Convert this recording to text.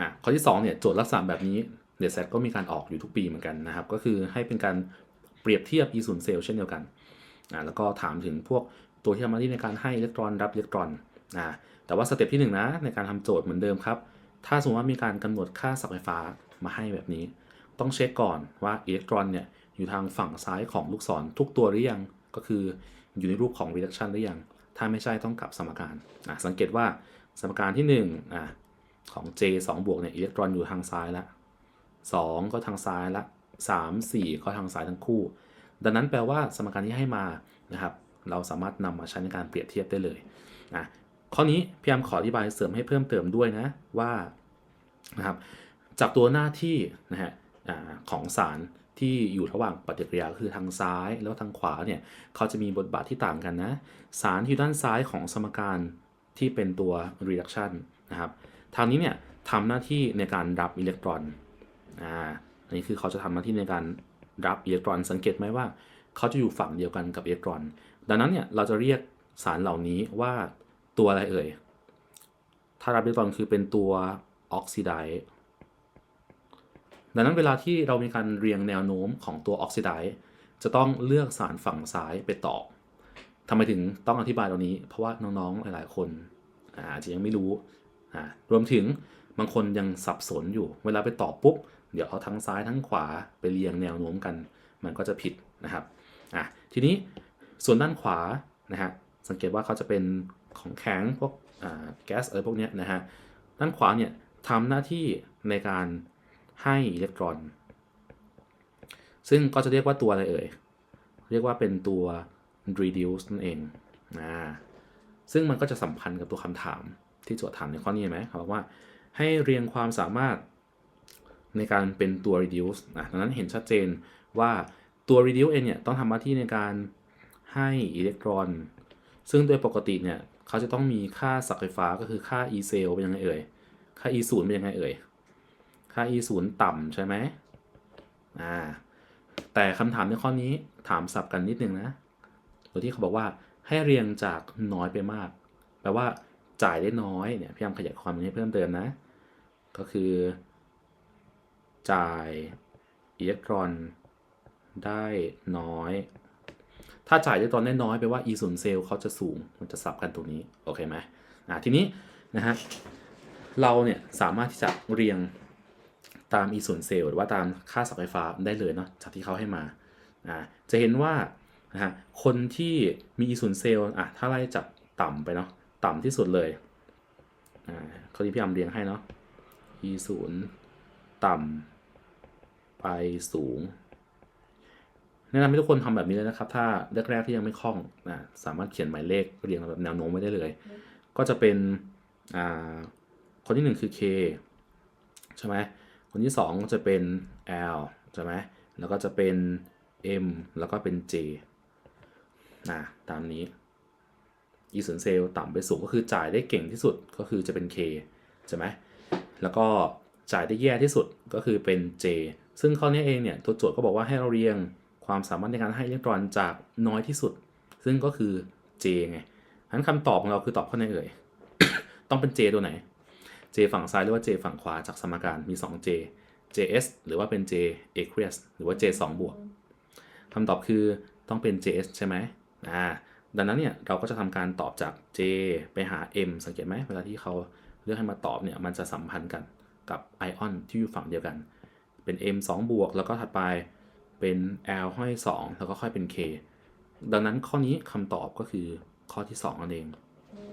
นะข้อที่2เนี่ยโจทย์ลักษณะแบบนี้เดซก็มีการออกอยู่ทุกปีเหมือนกันนะครับ ก็คือให้เป็นการเปรียบเทียบ e 0เซลล์เช่นเดียวกันนะแล้วก็ถามถึงพวกตัวที่ทำหน้าที่ในการให้อิเล็กตรอนรับอิเล็กตรอนนะแต่ว่าสเต็ปที่1นะในการทำโจทย์เหมือนเดิมครับ ถ้าสมมติว่ามีการกำหนดค่าสับไฟฟ้ามาให้แบบนี้ ต้องเช็คก่อนว่าอิเล็กตรอนเนี่ยอยู่ทางฝั่งซ้ายของลูกศรทุกตัวหรือยัง ก็คืออยู่ในรูปของ reduction หรือยัง ถ้าไม่ใช่ต้องกลับสมการนะสังเกตว่าสมการที่1อะ ของ J 2บวกเนี่ยอิเล็กตรอนอยู่ทางซ้ายละ2ก็ทางซ้ายละ3 4 ก็ทางซ้ายทั้งคู่ ดังนั้นแปลว่าสมการที่ให้มานะครับเราสามารถนำมาใช้ในการเปรียบเทียบได้เลยนะข้อนี้พยายามขออธิบายเสริมให้เพิ่มเติมด้วยนะว่านะครับจากตัวหน้าที่นะฮะของสารที่อยู่ระหว่างปฏิกิริยาคือทางซ้ายแล้วทางขวาเนี่ยเขาจะมีบทบาทที่ต่างกันนะ สารที่อยู่ด้านซ้ายของสมการที่เป็นตัว reduction นะครับ ทางนี้เนี่ยทำหน้าที่ในการรับอิเล็กตรอน อ่า อันนี้คือเขาจะทำหน้าที่ในการรับอิเล็กตรอน สังเกตไหมว่าเขาจะอยู่ฝั่งเดียวกันกับอิเล็กตรอน ดังนั้นเนี่ยเราจะเรียกสารเหล่านี้ว่าตัวอะไรเอ่ย ถ้ารับอิเล็กตรอนคือเป็นตัวออกซิไดซ์ดังนั้นเวลาที่เรามีการเรียงแนวโน้มของตัวออกซิไดซ์จะต้องเลือกสารฝั่งซ้ายไปตอบทำไมถึงต้องอธิบายตรงนี้ เพราะว่าน้องๆ หลายๆ คนอาจจะยังไม่รู้ รวมถึงบางคนยังสับสนอยู่ เวลาไปตอบปุ๊บ เดี๋ยวเอาทั้งซ้ายทั้งขวาไปเรียงแนวโน้มกัน มันก็จะผิดนะครับอะทีนี้ส่วนด้านขวานะฮะสังเกตว่าเขาจะเป็นของแข็งพวกแก๊สอะไรพวกเนี้ยนะฮะด้านขวาเนี่ยทำหน้าที่ในการให้อิเล็กตรอน ซึ่งก็จะเรียกว่าตัวอะไรเอ่ย เรียกว่าเป็นตัว reduce นั่นเองนะซึ่งมันก็จะสัมพันธ์กับตัวคำถาม ที่โจทย์ถามในข้อนี้เห็นไหมเขาบอกว่าให้เรียงความสามารถในการเป็นตัว reduce นะดังนั้นเห็นชัดเจนว่าตัว reduce เองเนี่ยต้องทำหน้าที่ในการให้อิเล็กตรอน ซึ่งโดยปกติเนี่ยเขาจะต้องมีค่าสักไฟฟ้าก็คือค่า e cell เป็นยังไงเอ่ย ค่า e 0เป็นยังไงเอ่ย ค่า e 0ต่ำใช่ไหมอ่า แต่คำถามในข้อนี้ถามสับกันนิดนึงนะโดยที่เขาบอกว่าให้เรียงจากน้อยไปมาก แปลว่า จ่ายได้น้อยเนี่ยพยายามขยายความนี้เพิ่มเติมนะ ก็คือ จ่ายอิเล็กตรอนได้น้อย ถ้าจ่ายอิเล็กตรอนได้น้อยแปลว่า e 0เซลล์เขาจะสูงมันจะสับกันตรงนี้ โอเคไหมอ่าทีนี้นะฮะเราเนี่ยสามารถที่จะเรียงตาม e 0เซลล์หรือว่าตามค่าสับไฟฟ้าได้เลยเนาะจากที่เขาให้มาอ่าจะเห็นว่านะฮะคนที่มี e 0เซลล์อะถ้าไล่จากต่ำไปเนาะ ต่ำที่สุดเลยอ่าเขาที่พี่ยาเรียงให้เนาะ e 0ต่ำไปสูงแนะนำให้ทุกคนทำแบบนี้เลยนะครับ ถ้าแรกๆที่ยังไม่คล่องนะสามารถเขียนหมายเลขเรียงแบบแนวโน้มไว้ได้เลย ก็จะเป็นอ่าคนที่หนึ่งคือ k ใช่ไหมคนที่สองจะเป็น l ใช่ไหมแล้วก็จะเป็น m แล้วก็เป็น j นะตามนี้ e 0เซลต่ำไปสูงก็คือจ่ายได้เก่งที่สุดก็คือจะเป็น k ใช่ไหมแล้วก็จ่ายได้แย่ที่สุดก็คือเป็น j ซึ่งข้อนี้เองเนี่ยตัวโจทย์ก็บอกว่าให้เราเรียงความสามารถในการให้อิเล็กตรอนจากน้อยที่สุด ซึ่งก็คือ j ไงงั้นคำตอบของเราคือตอบข้อไหนเอ่ย ต้องเป็น j ตัวไหน j ฝั่งซ้ายหรือว่า j ฝั่งขวาจากสมการมี 2j js หรือว่าเป็น j aqueous หรือว่า j 2บวกคำตอบคือต้องเป็น js ใช่ไหมอ่า ดังนั้นเนี่ยเราก็จะทำการตอบจาก j ไปหา m สังเกตไหมเวลาที่เขาเลือกให้มาตอบเนี่ยมันจะสัมพันธ์กันกับไอออนที่อยู่ฝั่งเดียวกัน เป็น m 2 บวก แล้วก็ถัดไปเป็น l ห้อย 2 แล้วก็ค่อยเป็น k ดังนั้นข้อนี้คำตอบก็คือข้อที่2นั่นเอง